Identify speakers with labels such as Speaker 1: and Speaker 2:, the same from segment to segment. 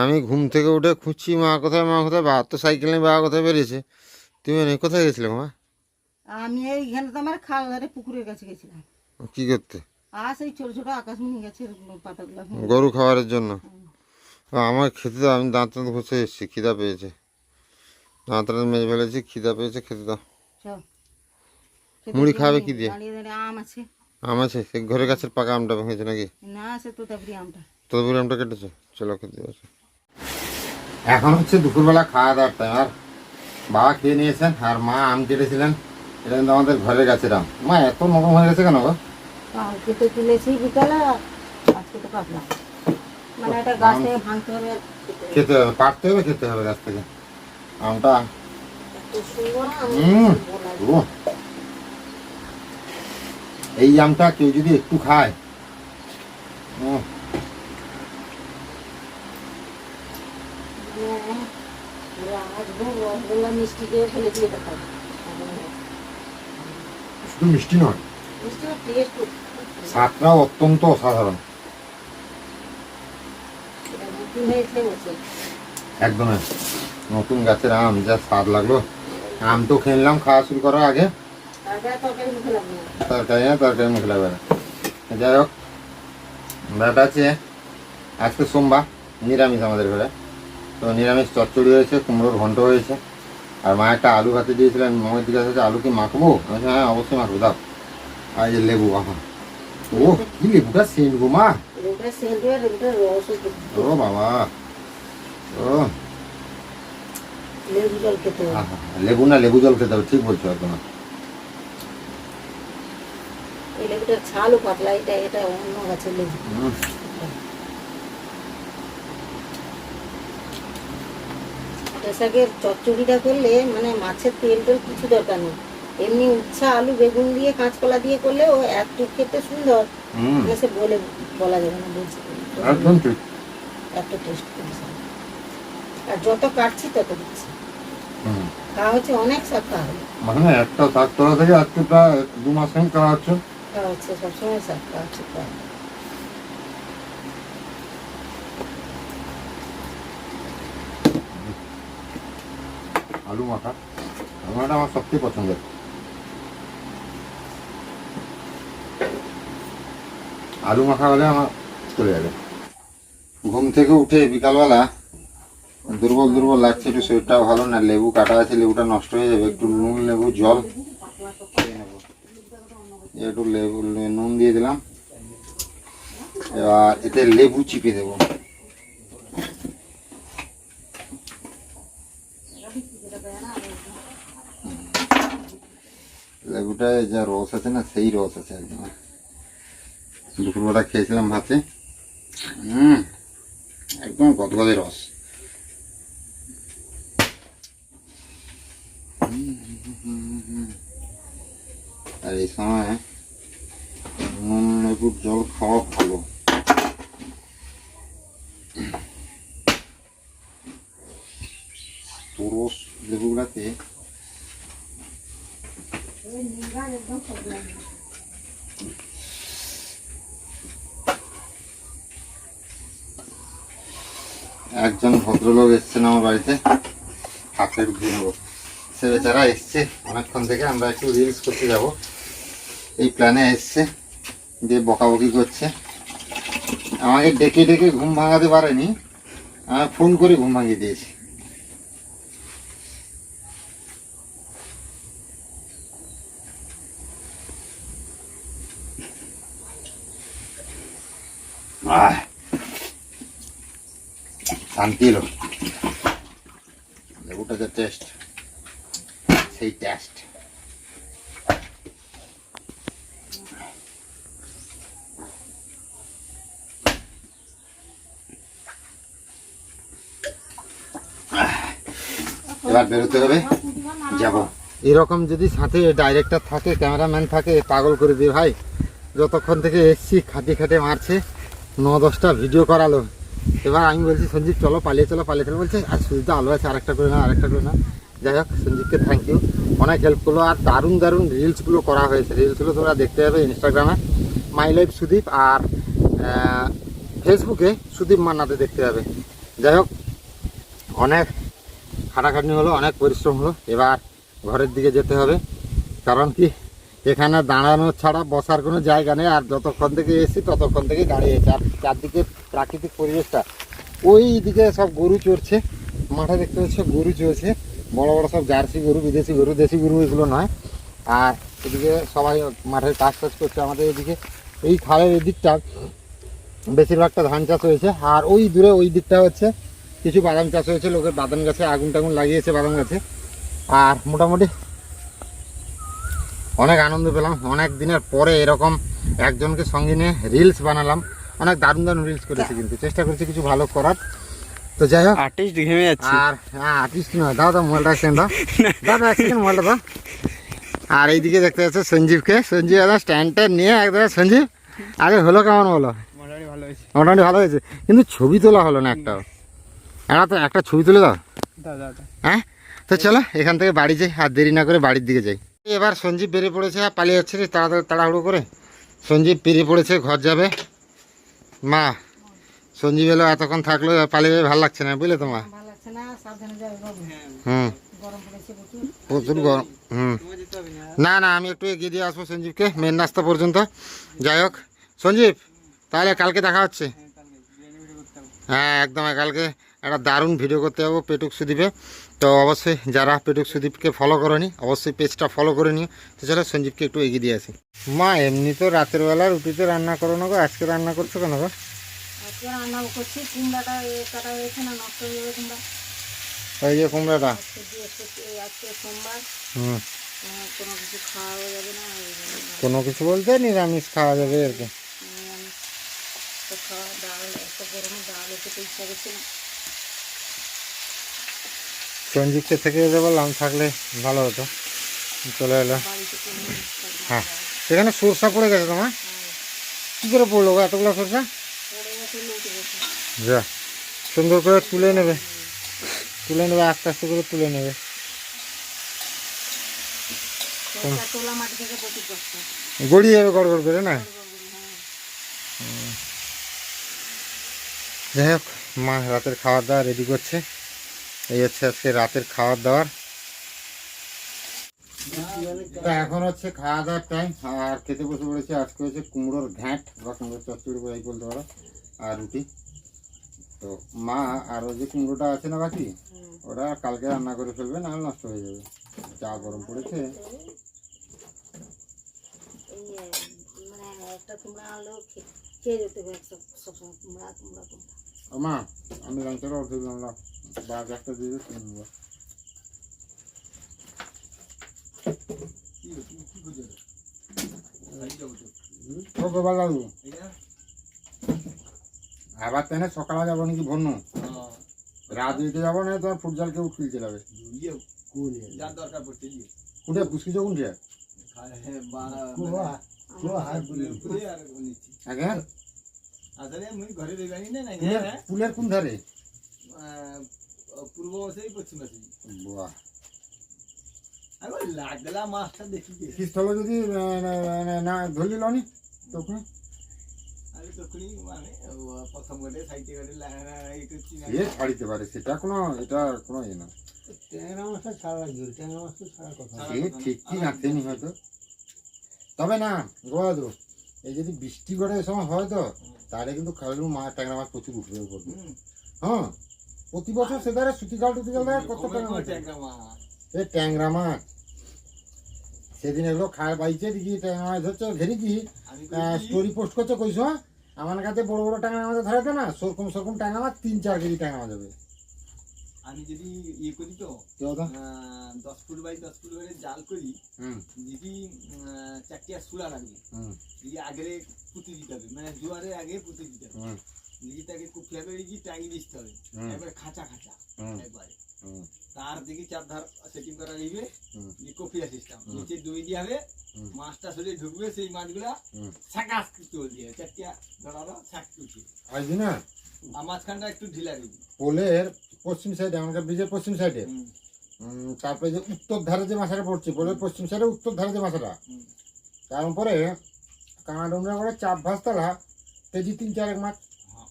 Speaker 1: আমি ঘুম থেকে উঠে খুঁজছি মা কোথায় মা কোথায়? বা তো সাইকেল নিয়ে বাবা কোথায় বেরিয়েছে? তুমি নেই কোথায় গেছিলে মা?
Speaker 2: আমি এইখানে তো আমার খাল ধারে পুকুরের কাছে গেছিলাম।
Speaker 1: কি করতে?
Speaker 2: আর সেই ছোট ছোট আকাশমণি গাছের পাতাগুলো
Speaker 1: গরু খাওয়ারের জন্য? আমার খেতে দাও আমি দাঁত দাঁত ঘষে এসেছি খিদা পেয়েছে। দাঁত দাঁত মেজে ফেলেছি খিদা পেয়েছে খেতে দাও। মুড়ি খাবে কি দিয়ে?
Speaker 2: আম আছে।
Speaker 1: আম আছে? সে ঘরের গাছের পাকা আমটা ভেঙেছে নাকি?
Speaker 2: না আছে তো আমটা।
Speaker 1: তদপুরি আমটা কেটেছে? চলো খেতে বসে এখন হচ্ছে দুপুরবেলা খাওয়া দাওয়ার টাইম আর বাবা খেয়ে নিয়েছেন আর মা আম কেটেছিলেন। এটা কিন্তু আমাদের ঘরের গাছের আম। মা এত নরম হয়ে গেছে কেন গো?
Speaker 2: কালকে তো তুলেছি বিকালে আজকে তো কাটলাম মানে এটা গাছ থেকে ভাঙতে হবে। খেতে হবে।
Speaker 1: খেতে হবে পাড়তে হবে খেতে হবে গাছ থেকে। আমটা। হুম। ও। এই আমটা কেউ যদি একটু খায় উম,
Speaker 2: রাজভোগ রসগোল্লা মিষ্টি দিয়ে ফেলে দিয়ে দেখাবো
Speaker 1: শুধু মিষ্টি নয়।
Speaker 2: মিষ্টির টেস্ট
Speaker 1: স্বাদটা অত্যন্ত অসাধারণ। একদম নতুন গাছের আম যা স্বাদ লাগল। আম তো খেলাম খাওয়া শুরু করার আগে।
Speaker 2: তরকারি না।
Speaker 1: তরকারি মুখে লাগবে না। যাই হোক ব্যাপারটা আছে আজকে সোমবার নিরামিষ আমাদের ঘরে। তো নিরামিষ চচ্চড়ি হয়েছে কুমড়োর ঘন্ট হয়েছে। আর মা একটা আলু ভাতে দিয়েছিলেন মামের দিকে আছে আলু কি মাখবো? আমি হ্যাঁ অবশ্যই মাখবো দাও। আর এই যে লেবু আহা ও কি লেবুটা সেন্ট গো মা? ও বাবা। ও।
Speaker 2: লেবু
Speaker 1: না লেবু জল খেতে হবে ঠিক বলছো একদম।
Speaker 2: এই লেবুটার ছালও পাতলা এটা এটা অন্য গাছের লেবু।
Speaker 1: হুম।
Speaker 2: শাকের চচ্চড়িটা করলে মানে মাছের তেল টেল কিছু দরকার নেই। এমনি উচ্ছা আলু বেগুন দিয়ে কাঁচকলা দিয়ে করলে ও এত খেতে সুন্দর। মানে সে বলে বলা যাবে না বলছি। এত টেস্ট করেছে। আর যত কাটছি তত দিচ্ছি। খাওয়া হচ্ছে অনেক শাক খাওয়া
Speaker 1: মানে একটা শাক তোলা থেকে আজকে প্রায় দু মাস খাওয়া হচ্ছে।
Speaker 2: খাওয়া হচ্ছে সবসময় শাক খাওয়া হচ্ছে প্রায়।
Speaker 1: আলু মাখা মাখাটা আমার সবচেয়ে পছন্দের। আলু মাখা হলে আমার চলে যাবে। ঘুম থেকে উঠে বিকালবেলা দুর্বল দুর্বল লাগছে, একটু শরীরটাও ভালো না, লেবু কাটা আছে, লেবুটা নষ্ট হয়ে যাবে, একটু নুন, লেবু, জল। একটু লেবু নুন দিয়ে দিলাম। এবার এতে লেবু চিপে দেবো। লেবুটায় যা রস আছে না, সেই রস আছে একদম। দুপুরবেলা খেয়েছিলাম ভাতে। হুম, একদম গদগদে রস। আর এই সময় লেবুর জল খাওয়া ভালো তো রস লেবুগুলাতে একজন ভদ্রলোক এসছেন আমার বাড়িতে। হাতের নেব সে বেচারা এসছে। অনেকক্ষণ থেকে আমরা একটু রিলস করতে যাব। এই প্ল্যানে এসছে। দিয়ে বকাবকি করছে। আমাকে ডেকে ডেকে ঘুম ভাঙাতে পারেনি। ফোন করে ঘুম ভাঙিয়ে দিয়েছি। আহ। শান্তি এলো লেবুটা যে টেস্ট সেই টেস্ট এবার বেরোতে হবে। যাব। এরকম যদি সাথে ডাইরেক্টর থাকে ক্যামেরাম্যান থাকে, পাগল করে দিয়ে ভাই, যতক্ষণ থেকে এসছি, খাটে খাটে মারছে। ন দশটা ভিডিও করালো। এবার আমি বলছি, সঞ্জীব, চলো, পালিয়ে চলো পালিয়ে, চলো। বলছে, আর শুধু তো আলো আছে, আরেকটা করে না, আরেকটা করে না। যাই হোক, সঞ্জীবকে থ্যাংক ইউ অনেক হেল্প করল, আর দারুণ দারুণ রিলসগুলো করা হয়েছে। রিলসগুলো তোমরা দেখতে পাবে ইনস্টাগ্রামে মাই লাইফ সুদীপ আর ফেসবুকে সুদীপ মান্নাতে দেখতে পাবে। যাই হোক, অনেক খাটাখাটনি হলো, অনেক পরিশ্রম হলো। এবার ঘরের দিকে যেতে হবে। কারণ কি? এখানে দাঁড়ানো ছাড়া বসার কোনো জায়গা নেই, আর যতক্ষণ থেকে এসেছি ততক্ষণ থেকে দাঁড়িয়েছে আর চারদিকে প্রাকৃতিক পরিবেশটা। ওই দিকে সব গরু চড়ছে। মাঠে দেখতে পাচ্ছ গরু চড়ছে। বড় বড় সব জার্সি গরু, বিদেশি গরু, দেশি গরু এগুলো নয়। আর এদিকে সবাই মাঠের কাজ টাজ করছে আমাদের এদিকে। এই খালের এদিকটা বেশিরভাগটা ধান চাষ হয়েছে। আর ওই দূরে ওই দিকটা হচ্ছে কিছু বাদাম চাষ হয়েছে। লোকের বাদাম গাছে আগুন টাগুন লাগিয়েছে বাদাম গাছে। আর মোটামুটি অনেক আনন্দ পেলাম। অনেক দিনের পরে এরকম একজনকে সঙ্গে নিয়ে রিলস বানালাম। অনেক দারুণ দারুণ রিলস করেছি কিন্তু। চেষ্টা করেছি কিছু ভালো করার। তো যাই হোক।
Speaker 3: আর্টিস্ট ঘেমে যাচ্ছে।
Speaker 1: আর হ্যাঁ আর্টিস্ট নয়। দাও দাও মোবাইলটা একসেকেন্ড দাও। দাও দাও মোবাইলটা দাও। আর এইদিকে দেখতে পাচ্ছ সঞ্জীবকে। সঞ্জীব একদম স্ট্যান্ডটা নিয়ে একদম সঞ্জীব আগে হলো কেমন বলো?
Speaker 3: মোটামুটি ভালো হয়েছে।
Speaker 1: মোটামুটি ভালো হয়েছে। কিন্তু ছবি তোলা হলো না একটাও। একটা তো একটা ছবি তুলে দাও। হ্যাঁ? তো চলো এখান থেকে বাড়ি যাই। আর দেরি না করে বাড়ির দিকে যাই। এবার সঞ্জীব বেরিয়ে পড়েছে আর পালিয়ে যাচ্ছে রে তাড়াতাড়ি তাড়াহুড়ো করে। সঞ্জীব বেরিয়ে পড়েছে ঘর যাবে। মা সঞ্জীব এলো এতক্ষণ থাকল পালিয়ে যাবে ভালো লাগছে না বুঝলে তো মা?
Speaker 2: ভালো লাগছে না সাবধানে যাবে বাবু।
Speaker 1: হুম।
Speaker 2: প্রচুর।
Speaker 1: গরম হুম।
Speaker 3: না
Speaker 1: না না আমি একটু এগিয়ে দিয়ে আসব সঞ্জীবকে মেন রাস্তা পর্যন্ত। যাই হোক সঞ্জীব তাহলে কালকে দেখা হচ্ছে।
Speaker 3: হ্যাঁ,
Speaker 1: হ্যাঁ একদম কালকে একটা দারুণ ভিডিও করতে যাব পেটুক সুদীপে। তো অবশ্যই যারা পেটুক সুদীপকে ফলো করনি অবশ্যই পেজটা ফলো করে নিও। তো চলো সঞ্জীবকে একটু এগিয়ে দিয়ে আসি। মা এমনি তো রাতের বেলা রুটিতে রান্না করো না গো আজকে রান্না করছ কেন গো?
Speaker 2: আজকে রান্না করছি কুমড়াটা কাটা হয়েছে না নষ্ট হয়ে যাবে কুমড়া।
Speaker 1: ওই যে কুমড়াটা।
Speaker 2: আজকে সোমবার।
Speaker 1: হুম।
Speaker 2: কোনো কিছু খাওয়া যাবে না
Speaker 1: কোনো কিছু বলতে নিরামিষ খাওয়া যাবে আর কি
Speaker 2: নিরামিষ তো খাওয়া ডাল একটা গরমে ডাল খেতে ইচ্ছা করছে না
Speaker 1: সঞ্জীবকে থেকে যেতে বললাম থাকলে ভালো হতো। চলে এলো। হ্যাঁ সেখানে সরষা পড়ে গেছে তোমার? কী করে পড়ল এতগুলো সরষা? যা, সুন্দর করে তুলে নেবে। তুলে নেবে, আস্তে আস্তে করে তুলে নেবে। গড়িয়ে যাবে, গড় গড় করে, না? যাই হোক, মা রাতের খাবার দাওয়া রেডি করছে। এই হচ্ছে আজকে রাতের খাবার দাওয়ার তা এখন হচ্ছে খাওয়া দাওয়ার টাইম আর খেতে বসে পড়েছে আজকে হচ্ছে কুমড়োর ঘ্যাঁট, বা কুমড়োর চচ্চড়ি বলে বলতে পারো, আর রুটি। তো মা আর ওই যে কুমড়োটা আছে না বাকি। ওরা কালকে রান্না করে ফেলবে নাহলে নষ্ট হয়ে যাবে। যা গরম পড়েছে।
Speaker 2: মানে একটা খেয়ে যেতে হবে সবসময়
Speaker 1: মা আমি লাঞ্চের অর্ধেক জানলাম বাঘ একটা দিয়ে কিনে নেব। ও গোপাল দাদু আবার তেনে সকালে যাব নাকি ভন্য রাত দিতে যাব না তোমার ফুটজাল কেউ খেলতে যাবে। যখন যে
Speaker 3: হ্যাঁ বাড়া
Speaker 1: আগে
Speaker 3: আসলে মুই ঘরে রইবানি না নাই
Speaker 1: পুলের
Speaker 3: হ্যাঁ
Speaker 1: পুলের কোন ধারে
Speaker 3: পূর্ব বসেই পশ্চিম বসে
Speaker 1: বাহ
Speaker 3: আমি লাগলা মাছটা দেখি গে।
Speaker 1: খ্রিস্টল যদি আহ, না- না- না ধরলি লনি তখন
Speaker 3: আমি তখনই মানে ও, প্রথম গেলে সাইডে গেলে এই করছি না
Speaker 1: এ ছাড়িতে পারে সেটা কোনো এটা কোনো ইয়ে না
Speaker 3: ট্যাংরা মাছটা ছাড়া গেল ট্যাংরা মাছটা ছাড়া কথা
Speaker 1: সে ঠিক কি নাচেনি হয়তো তবে না গোয়াদু এই যদি বৃষ্টি করে এই সময় হয় তো তাহলে কিন্তু খালের মাছ ট্যাংরা মাছ প্রচুর উঠবে করবে। হ্যাঁ প্রতি বছর সেধারে সুতিকাল টুতিকাল কত ট্যাংরা মাছ
Speaker 3: ট্যাংরা মাছ।
Speaker 1: এই ট্যাংরা মাছ। সেদিন এগুলো খায় বাইছে দেখি ট্যাংরা মাছ ধরছে ঘেরি কি? স্টোরি পোস্ট করছে কইস আমার কাছে বড় বড় ট্যাংরা মাছ ধরাতে না? সেরকম সেরকম ট্যাংরা মাছ তিন চার কেজি ট্যাংরা মাছ হবে।
Speaker 3: আমি যদি ইয়ে করি তো দশ ফুট বাই দশ ফুট করে জাল করি যদি চারটিয়া সুলা লাগবে। যদি আগে পুঁতে দিতে হবে মানে জোয়ারের আগে পুঁতি দিতে হবে। যদি তাকে কুপিয়া করে কি টাঙিয়ে দিতে হবে। একবারে খাঁচা খাঁচা একবারে। তার দিকে চার ধার সেটিং করা
Speaker 1: হুম।
Speaker 3: কপিয়া সিস্টেম নিচে দুই দিয়ে হবে মাছটা শরীরে ঢুকবে সেই মাছগুলা শাকাস তুল দিয়ে চারটিয়া ধরালো শাক তুলছে
Speaker 1: না?
Speaker 3: আর মাঝখানটা একটু ঢিলা দিবি।
Speaker 1: পোলের পশ্চিম সাইডে আমাদের ব্রিজের পশ্চিম সাইডে তারপরে যে উত্তর ধারে যে মাছাটা পড়ছে পোলের পশ্চিম সাইডে উত্তর ধারে যে মাছাটা। তারপরে কানাডুমরা করে চাপ ভাসতলা কেজি তিন চারেক মাছ।
Speaker 3: হ্যাঁ।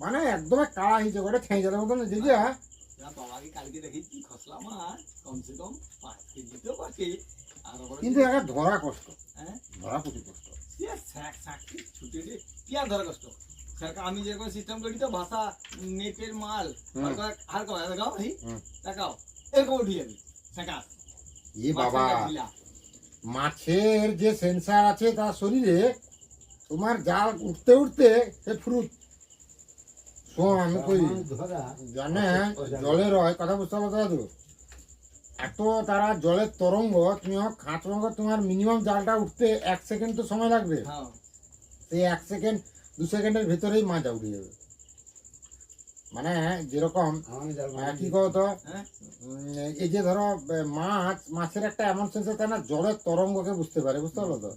Speaker 1: মানে একদম কাড়া হিসেবে করে ছেঁচার মতন দেখিয়া কিন্তু একটা ধরা কষ্ট।
Speaker 3: হ্যাঁ?
Speaker 1: ধরা প্রচুর কষ্ট।
Speaker 3: ধরা কষ্ট? আমি যেরকম সিস্টেম করি তো ভাষা নেটের মাল আর কয় দেখাও ভাই
Speaker 1: হুম।
Speaker 3: দেখাও। এরকম উঠে যাবে।
Speaker 1: এ বাবা। মাছের যে সেন্সার আছে তার শরীরে তোমার জাল উঠতে উঠতে সে ফ্রুট শোন আমি কই জানে জলের হয় কথা বুঝতে পারছ দাদু এত তারা জলের তরঙ্গ তুমি হোক খাঁচ তোমার মিনিমাম জালটা উঠতে এক সেকেন্ড তো সময় লাগবে।
Speaker 3: হ্যাঁ।
Speaker 1: সেই এক সেকেন্ড দু সেকেন্ডের ভেতরেই মাছ উঠে যাবে মানে যেরকম আহ, কি কহতো
Speaker 3: হ্যাঁ
Speaker 1: উম, এই যে ধরো এ, মাছ মাছের একটা এমন সেন্স আছে না জলের তরঙ্গকে বুঝতে পারে বুঝতে পারল তো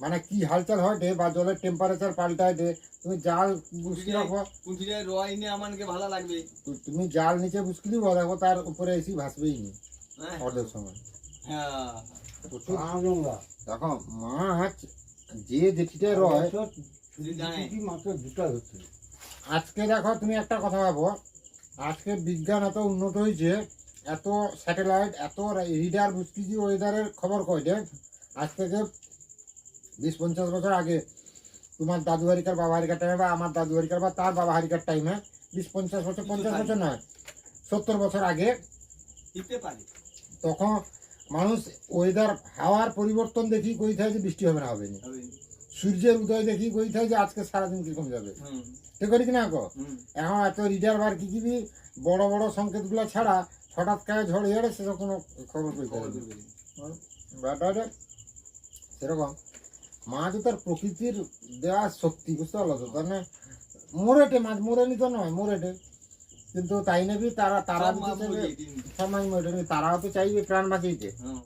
Speaker 1: মানে কি হালচাল হয় ডে বা জলের টেম্পারেচার পাল্টায় ডে তুমি জাল বুঝকি রাখো
Speaker 3: পুঁথিটা রয় নিয়ে আমাকে ভালো লাগবে
Speaker 1: তু- তুমি জাল নিচে বুঝকি দিবো দেখো তার উপরে এসি ভাসবেই নি
Speaker 3: হ্যাঁ
Speaker 1: অর্ধেক সময়
Speaker 3: হ্যাঁ
Speaker 1: প্রচুর দেখো মাছ যে যেটিতে রয় আজকে দেখো তুমি একটা কথা ভাবো। আজকে বিজ্ঞান এত উন্নত হয়েছে এত স্যাটেলাইট এত রিডার বুঝতেছি ওয়েদারের খবর কয়টে আজ থেকে বিশ পঞ্চাশ বছর আগে তোমার দাদু হারিকার বাবা হারিকার টাইমে বা আমার দাদু হারিকার বা তার বাবা হারিকার টাইমে বিশ পঞ্চাশ বছর পঞ্চাশ বছর নয় সত্তর বছর আগে তখন মানুষ ওয়েদার হাওয়ার পরিবর্তন দেখি কই থাকে যে বৃষ্টি হবে না হবে না।
Speaker 3: হবে
Speaker 1: সূর্যের উদয় দেখি কই থাকে যে আজকে সারাদিন কীরকম যাবে? ঠিক করি কিনা কো? এখন এত রিডার বার কি কি বড় বড় সংকেতগুলো ছাড়া হঠাৎ করে ঝড়ে ঝড়ে সেসব কোনো খবর কই ব্যাটারে সেরকম। মাছ তো তার প্রকৃতির দেওয়া শক্তি বুঝতে পারল তো তার মানে মোরেটে মাছ মোরে নিতে নয় মোরেটে। কিন্তু তাই নেবি তারা তারা মোরেটে তারাও তো চাইবে প্রাণ বাঁচাইতে।
Speaker 3: হুম।